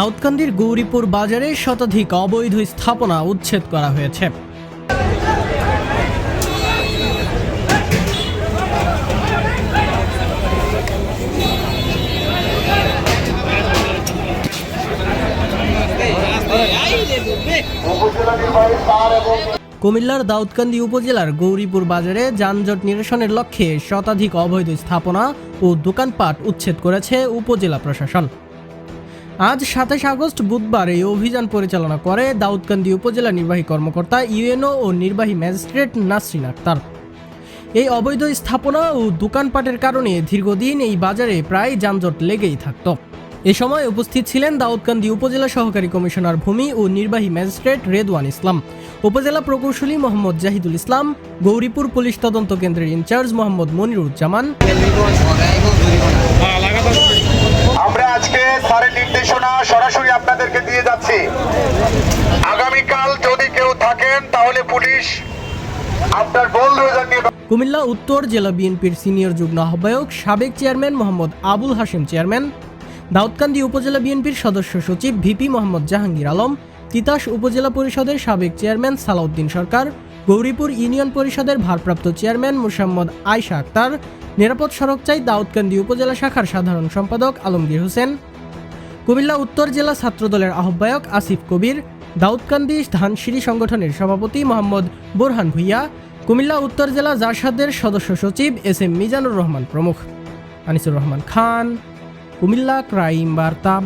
দাউদকান্দির গৌরীপুর বাজারে শতাধিক অবৈধ স্থাপনা উচ্ছেদ করা হয়েছে। কুমিল্লার দাউদকান্দি উপজেলার গৌরীপুর বাজারে যানজট নিরসনের লক্ষ্যে শতাধিক অবৈধ স্থাপনা ও দোকানপাট উচ্ছেদ করেছে উপজেলা প্রশাসন। আজ সাতাশ আগস্ট বুধবার এই অভিযান পরিচালনা করে দাউদকান্দি উপজেলা নির্বাহী কর্মকর্তা, ইউএনও ও নির্বাহী ম্যাজিস্ট্রেট নাসরিন আক্তার। এই অবৈধ স্থাপনা ও দোকানপাটের কারণে দীর্ঘদিন এই বাজারে প্রায় যানজট লেগেই থাকত। এ সময় উপস্থিত ছিলেন দাউদকান্দি উপজেলা সহকারী কমিশনার ভূমি ও নির্বাহী ম্যাজিস্ট্রেট রেদওয়ান ইসলাম, উপজেলা প্রকৌশলী মোহাম্মদ জাহিদুল ইসলাম, গৌরীপুর পুলিশ তদন্ত কেন্দ্রের ইনচার্জ মোহাম্মদ মনিরুজ্জামান। আমরা আজকে তাহলে পুলিশ আপনার কুমিল্লা উত্তর জেলা বিএনপির সিনিয়র যুগ্ম আহ্বায়ক, সাবেক চেয়ারম্যান মোহাম্মদ আবুল হাশিম চেয়ারম্যান, দাউদকান্দি উপজেলা বিএনপির সদস্য সচিব ভিপি মোহাম্মদ জাহাঙ্গীর আলম, তিতাস উপজেলা পরিষদের সাবেক চেয়ারম্যান সালাউদ্দিন সরকার, গৌরীপুর ইউনিয়ন পরিষদের ভারপ্রাপ্ত চেয়ারম্যান মুসাম্মদ আয়শা আক্তার, নিরাপদ সড়ক চাই দাউদকান্দি উপজেলা শাখার সাধারণ সম্পাদক আলমগীর হোসেন। কুমিল্লা উত্তর জেলা ছাত্রদলের আহ্বায়ক আসিফ কবির দাউদকান্দি ধানসিঁড়ি সংগঠনের সভাপতি মোহাম্মদ বোরহান ভুইয়া, কুমিল্লা উত্তর জেলা জাসাদের সদস্য সচিব এস এম মিজানুর রহমান প্রমুখ। আনিসুর রহমান খান, কুমিল্লা ক্রাইম বার্তা।